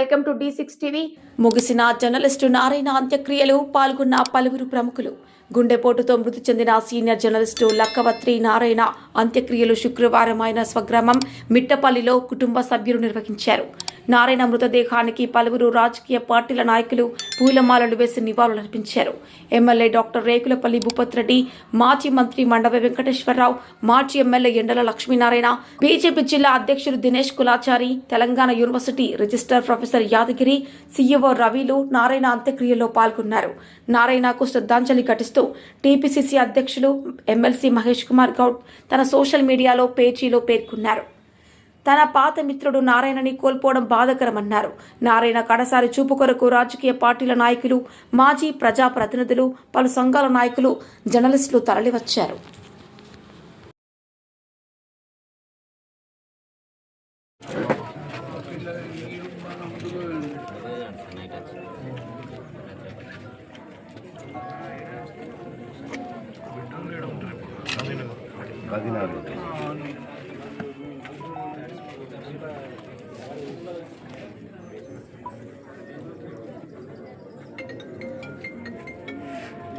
Welcome to D six TV. ముగిసిన journalist Narayana అంత్యక్రియలు పాల్గొన్న పలువురు ప్రముఖులు. గుండెపోటుతో మృతి చెందిన సీనియర్ జర్నలిస్టు లక్కవత్రి నారాయణ అంత్యక్రియలు శుక్రవారం ఆయన స్వగ్రామం మిట్టపల్లిలో కుటుంబ సభ్యులు నిర్వహించారు. నారాయణ మృతదేహానికి పలువురు రాజకీయ పార్టీల నాయకులు పూలమాలలు వేసి నివాళులర్పించారు ఎమ్మెల్యే డాక్టర్ రేకులపల్లి భూపత్ రెడ్డి మాజీ మంత్రి మండవ వెంకటేశ్వరరావు మాజీ ఎమ్మెల్యే ఎండల లక్ష్మీనారాయణ బీజేపీ జిల్లా అధ్యక్షుడు Dinesh Kulachari Telangana university register professor Yadagiri CEO రవిలు Narayana అంత్యక్రియలో పాల్గొన్నారు. నారాయణకు శ్రద్ధాంజలి ఘటిస్తూ టీపీసీసీ అధ్యక్షులు ఎమ్మెల్సీ మహేష్ కుమార్ గౌడ్ తన సోషల్ మీడియాలో పేజీలో పేర్కొన్నారు. తన పాత మిత్రుడు నారాయణని కోల్పోవడం బాధకరమన్నారు. నారాయణ కడసారి చూపు కొరకు రాజకీయ పార్టీల నాయకులు మాజీ ప్రజాప్రతినిధులు పలు సంఘాల నాయకులు జర్నలిస్టులు తరలివచ్చారు. కాకినాడ